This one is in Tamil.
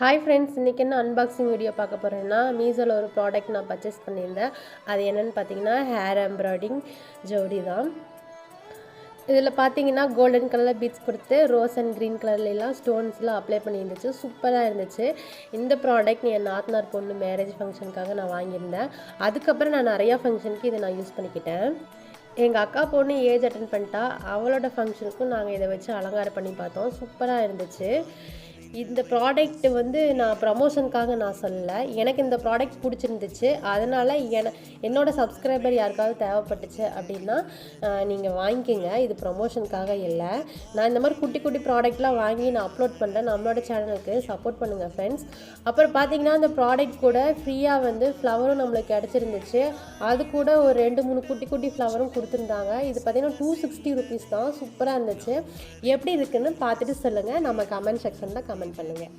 ஹாய் ஃப்ரெண்ட்ஸ் இன்றைக்கி என்ன அன்பாக்சிங் வீடியோ பார்க்க போகிறேன்னா மீஷோவில் ஒரு ப்ராடக்ட் நான் பர்ச்சேஸ் பண்ணியிருந்தேன். அது என்னென்னு பார்த்தீங்கன்னா ஹேர் எம்ப்ராய்டிங் ஜோடி தான். இதில் பார்த்தீங்கன்னா கோல்டன் கலரில் பீட்ஸ் கொடுத்து ரோஸ் அண்ட் க்ரீன் கலர்லாம் ஸ்டோன்ஸ்லாம் அப்ளை பண்ணியிருந்துச்சு. சூப்பராக இருந்துச்சு. இந்த ப்ராடக்ட் என் நாத்தனார் பொண்ணு மேரேஜ் ஃபங்க்ஷனுக்காக நான் வாங்கியிருந்தேன். அதுக்கப்புறம் நான் நிறையா ஃபங்க்ஷனுக்கு இதை நான் யூஸ் பண்ணிக்கிட்டேன். எங்கள் அக்கா பொண்ணு ஏஜ் அட்டன் பண்ணிட்டா அவளோட ஃபங்க்ஷனுக்கும் நாங்கள் இதை வச்சு அலங்காரம் பண்ணி பார்த்தோம். சூப்பராக இருந்துச்சு. இந்த ப்ராடக்ட் வந்து நான் ப்ரமோஷனுக்காக நான் சொல்லலை. எனக்கு இந்த ப்ராடக்ட் பிடிச்சிருந்துச்சு. அதனால் என என்னோடய சப்ஸ்கிரைபர் யாருக்காவது தேவைப்பட்டுச்சு அப்படின்னா நீங்கள் வாங்கிக்கோங்க. இது ப்ரமோஷனுக்காக இல்லை. நான் இந்த மாதிரி குட்டி குட்டி ப்ராடக்ட்லாம் வாங்கி நான் அப்லோட் பண்ணுறேன் நம்மளோட சேனலுக்கு சப்போர்ட் பண்ணுங்கள் ஃப்ரெண்ட்ஸ் அப்புறம் பார்த்தீங்கன்னா அந்த ப்ராடக்ட் கூட ஃப்ரீயாக வந்து ஃப்ளவரும் நம்மளுக்கு கிடச்சிருந்துச்சு. அது கூட ஒரு ரெண்டு மூணு குட்டி குட்டி ஃப்ளவரும் கொடுத்துருந்தாங்க. இது பார்த்திங்கன்னா டூ சிக்ஸ்டி ருபீஸ் தான். சூப்பராக இருந்துச்சு. எப்படி இருக்குன்னு பார்த்துட்டு சொல்லுங்கள் நம்ம கமெண்ட் செக்ஷனில் கமெண்ட் பண்ணுங்கள்